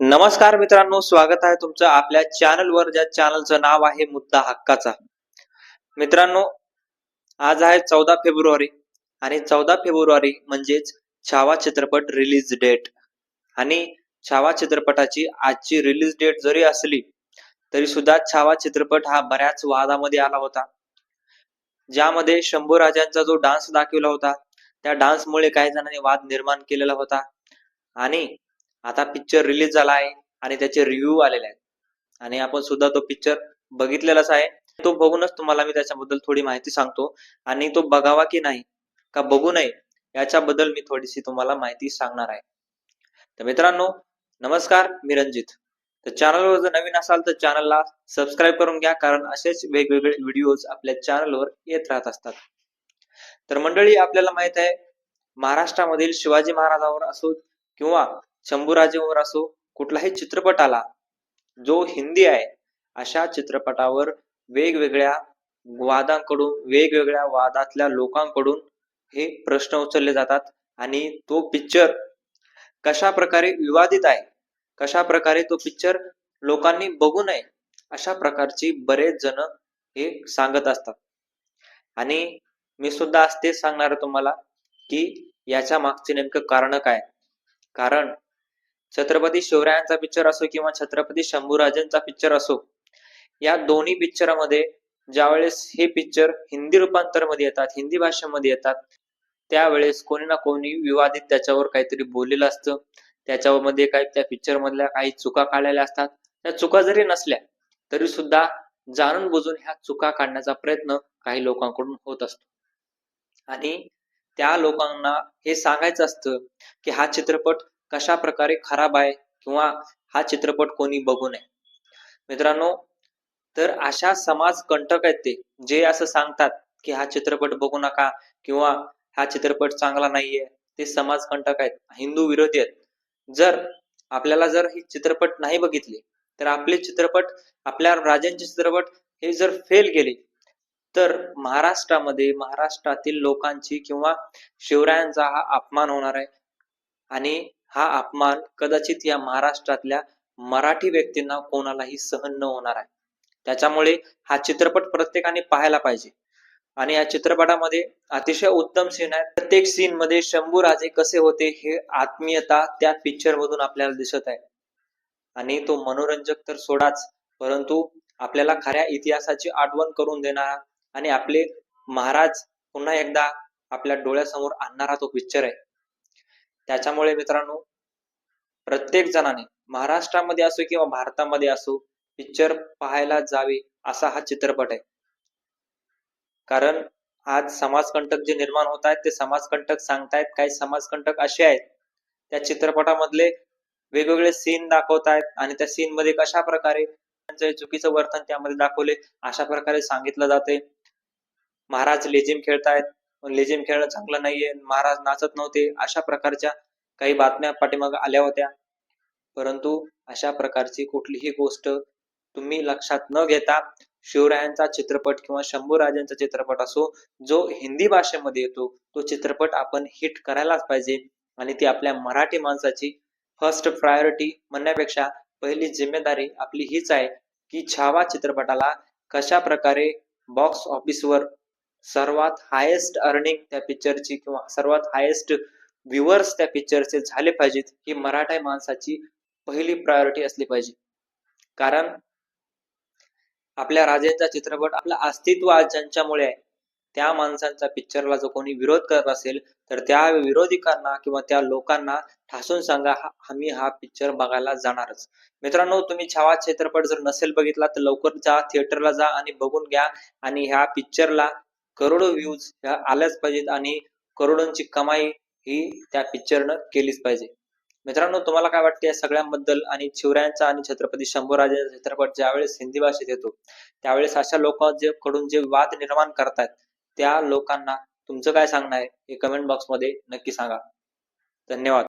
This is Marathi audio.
नमस्कार मित्रांनो स्वागत आहे तुमचं आपल्या चॅनलवर ज्या चॅनलचं नाव आहे मुद्दा हक्काचा. मित्रांनो आज आहे चौदा फेब्रुवारी आणि चौदा फेब्रुवारी म्हणजेच छावा चित्रपट रिलीज डेट आणि छावा चित्रपटाची आजची रिलीज डेट जरी असली तरी सुद्धा छावा चित्रपट हा बऱ्याच वादामध्ये आला होता. ज्यामध्ये शंभू राजांचा जो डान्स दाखवला होता त्या डान्समुळे काही जणांनी वाद निर्माण केलेला होता. आणि आता पिक्चर रिलीज झाला आहे आणि त्याचे रिव्ह्यू आलेले आहेत. आणि आपण सुद्धा तो पिक्चर बघितलेलाच आहे. तो बघूनच तुम्हाला मी त्याच्याबद्दल थोडी माहिती सांगतो. आणि तो बघावा की नाही का बघू नये याच्याबद्दल मी थोडीशी तुम्हाला माहिती सांगणार आहे. तर मित्रांनो नमस्कार मी रंजित तर चॅनलवर जर नवीन असाल तर चॅनलला सबस्क्राईब करून घ्या कारण असेच वेगवेगळे व्हिडिओज आपल्या चॅनलवर येत राहत असतात. तर मंडळी आपल्याला माहीत आहे महाराष्ट्रामधील शिवाजी महाराजांवर असो किंवा शंभूराजेवर असो कुठलाही चित्रपट आला जो हिंदी आहे अशा चित्रपटावर वेगवेगळ्या वादांकडून वेगवेगळ्या वादातल्या लोकांकडून हे प्रश्न उचलले जातात आणि तो पिक्चर कशा प्रकारे विवादित आहे कशा प्रकारे तो पिक्चर लोकांनी बघू नये अशा प्रकारची बरेच जण हे सांगत असतात. आणि मी सुद्धा आज तेच सांगणार आहे तुम्हाला की याच्या मागचे नेमकं कारण काय? कारण छत्रपती शिवरायांचा पिक्चर असो किंवा छत्रपती शंभूराजांचा पिक्चर असो या दोन्ही पिक्चरमध्ये ज्यावेळेस हे पिक्चर हिंदी रूपांतरमध्ये येतात हिंदी भाषेमध्ये येतात त्यावेळेस कोणी ना कोणी विवादित त्याच्यावर काहीतरी बोललेलं असतं. त्याच्यामध्ये काही त्या पिक्चर मधल्या काही चुका काढलेल्या असतात. त्या चुका जरी नसल्या तरी सुद्धा जाणून बुजून ह्या चुका काढण्याचा प्रयत्न काही लोकांकडून होत असतो. आणि त्या लोकांना हे सांगायचं असतं की हा चित्रपट कशा प्रकारे खराब आहे किंवा हा चित्रपट कोणी बघू नये. मित्रांनो तर अशा समाज कंटक आहेत ते जे असं सांगतात की हा चित्रपट बघू नका किंवा हा चित्रपट चांगला नाहीये ते समाज कंटक आहेत हिंदू विरोधी आहेत. जर आपल्याला जर ही चित्रपट नाही बघितले तर आपले चित्रपट आपल्या राजांचे चित्रपट हे जर फेल गेले तर महाराष्ट्रामध्ये महाराष्ट्रातील लोकांची किंवा शिवरायांचा हा अपमान होणार आहे. आणि हा अपमान कदाचित या महाराष्ट्रातल्या मराठी व्यक्तींना कोणालाही सहन न होणार आहे. त्याच्यामुळे हा चित्रपट प्रत्येकाने पाहायला पाहिजे. आणि या चित्रपटामध्ये अतिशय उत्तम सीन आहे. प्रत्येक सीन मध्ये शंभू राजे कसे होते हे आत्मीयता त्या पिक्चर मधून आपल्याला दिसत आहे. आणि तो मनोरंजक तर सोडाच परंतु आपल्याला खऱ्या इतिहासाची आठवण करून देणारा आणि आपले महाराज पुन्हा एकदा आपल्या डोळ्यासमोर आणणारा तो पिक्चर आहे. त्याच्यामुळे मित्रांनो प्रत्येक जणाने महाराष्ट्रामध्ये असो किंवा भारतामध्ये असो पिक्चर पाहायला जावे असा हा चित्रपट आहे. कारण आज समाजकंटक जे निर्माण होत आहेत ते समाजकंटक सांगतायत काही समाजकंटक असे आहेत त्या चित्रपटामधले वेगवेगळे सीन दाखवतायत आणि त्या सीन मध्ये कशा प्रकारे त्यांचे चुकीचं वर्तन त्यामध्ये दाखवले अशा प्रकारे सांगितलं जाते. महाराज लेझिम खेळतायत लेझिम खेळणं चांगलं नाहीये. महाराज नाचत नव्हते. अशा प्रकारच्या काही बातम्या पाठीमाग आल्या होत्या. परंतु अशा प्रकारची कुठलीही गोष्ट तुम्ही लक्षात न घेता शिवरायांचा चित्रपट किंवा शंभूराजांचा चित्रपट असो जो हिंदी भाषेमध्ये येतो तो चित्रपट आपण हिट करायलाच पाहिजे आणि ती आपल्या मराठी माणसाची फर्स्ट प्रायोरिटी म्हणण्यापेक्षा पहिली जिम्मेदारी आपली हीच आहे की छावा चित्रपटाला कशा प्रकारे बॉक्स ऑफिसवर सर्वात हायेस्ट अर्निंग त्या पिक्चरची किंवा सर्वात हायेस्ट व्ह्युअर्स त्या पिक्चरचे झाले पाहिजेत ही मराठा माणसाची पहिली प्रायोरिटी असली पाहिजे. कारण आपल्या राजेंचा चित्रपट आपलं अस्तित्व आज ज्यांच्यामुळे आहे त्या माणसांचा पिक्चरला जो कोणी विरोध करत असेल तर त्या विरोधिकांना किंवा त्या लोकांना ठासून सांगा आम्ही हा पिक्चर बघायला जाणारच. मित्रांनो तुम्ही छावा चित्रपट जर नसेल बघितला तर लवकर जा थिएटरला जा आणि बघून घ्या. आणि ह्या पिक्चरला करोडो व्ह्यूज ह्या आल्याच पाहिजेत आणि करोडोंची कमाई ही त्या पिक्चरनं केलीच पाहिजे. मित्रांनो तुम्हाला काय वाटते या सगळ्यांबद्दल आणि शिवरायांचा आणि छत्रपती शंभूराजांचा चित्रपट ज्यावेळेस हिंदी भाषेत येतो त्यावेळेस अशा लोक जे कडून जे वाद निर्माण करतायत त्या लोकांना तुमचं काय सांगणं आहे हे कमेंट बॉक्समध्ये नक्की सांगा. धन्यवाद.